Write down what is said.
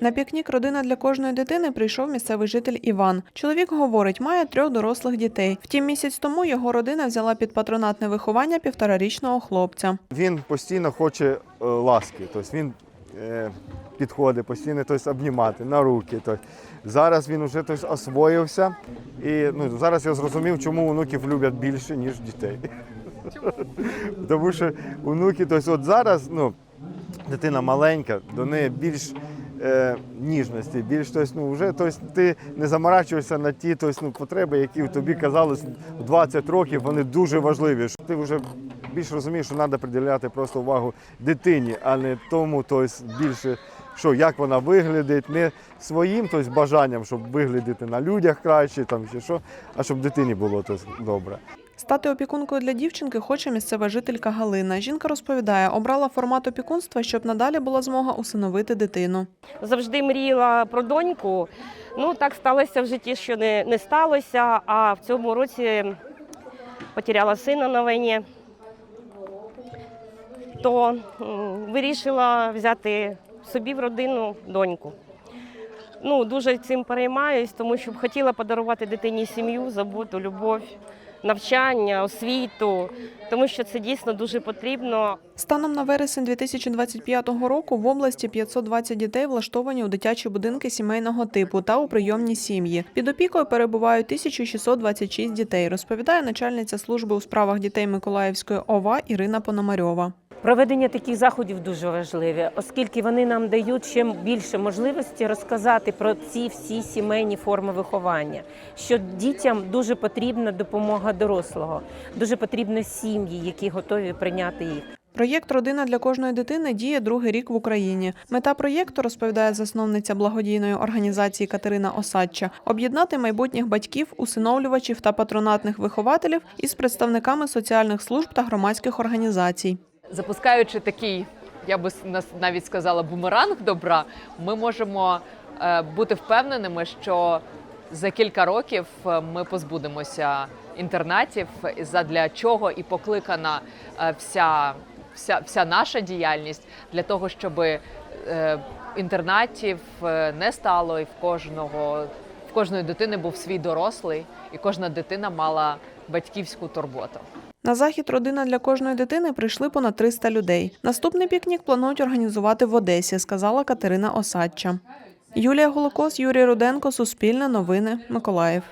На пікнік родина для кожної дитини прийшов місцевий житель Іван. Чоловік говорить, має трьох дорослих дітей. Втім, місяць тому його родина взяла під патронатне виховання півторарічного хлопця. Він постійно хоче е, ласки, тобто він е, підходить, постійно тобто, обнімати на руки. Тобто. Зараз він вже тобто, освоївся. І ну, зараз я зрозумів, чому онуків люблять більше, ніж дітей. Тому що онуки, тобто, от зараз ну, дитина маленька, до неї більш е, ніжності, більш тобто, ну, вже тобто, ти не заморачуєшся на ті тобто, ну, потреби, які тобі казалось в 20 років, вони дуже важливі. Ти вже більш розумієш, що треба приділяти просто увагу дитині, а не тому, тобто, більше. Що як вона виглядить, не своїм тобто, бажанням, щоб виглядати на людях краще, там чи що, а щоб дитині було тобто, добре. Стати опікункою для дівчинки хоче місцева жителька Галина. Жінка розповідає, обрала формат опікунства, щоб надалі була змога усиновити дитину. завжди мріяла про доньку. Ну так сталося в житті, що не, не сталося. А в цьому році потеряла сина на війні. То вирішила взяти собі в родину доньку. Ну, дуже цим переймаюсь, тому що хотіла подарувати дитині сім'ю, заботу, любов, навчання, освіту, тому що це дійсно дуже потрібно. Станом на вересень 2025 року в області 520 дітей влаштовані у дитячі будинки сімейного типу та у прийомні сім'ї. Під опікою перебувають 1626 дітей, розповідає начальниця служби у справах дітей Миколаївської ОВА Ірина Пономарьова. Проведення таких заходів дуже важливе, оскільки вони нам дають ще більше можливості розказати про ці всі сімейні форми виховання. Що дітям дуже потрібна допомога дорослого, дуже потрібні сім'ї, які готові прийняти їх. Проєкт Родина для кожної дитини діє другий рік в Україні. Мета проєкту, розповідає засновниця благодійної організації Катерина Осадча, об'єднати майбутніх батьків, усиновлювачів та патронатних вихователів із представниками соціальних служб та громадських організацій. Запускаючи такий, я би навіть сказала, бумеранг добра, ми можемо е, бути впевненими, що за кілька років е, ми позбудемося інтернатів, задля чого і покликана е, вся, вся, вся наша діяльність для того, щоб інтернатів не стало, і в кожного в кожної дитини був свій дорослий, і кожна дитина мала батьківську турботу. На захід Родина для кожної дитини прийшли понад 300 людей. Наступний пікнік планують організувати в Одесі, сказала Катерина Осадча. Юлія Голокос, Юрій Руденко, Суспільне новини, Миколаїв.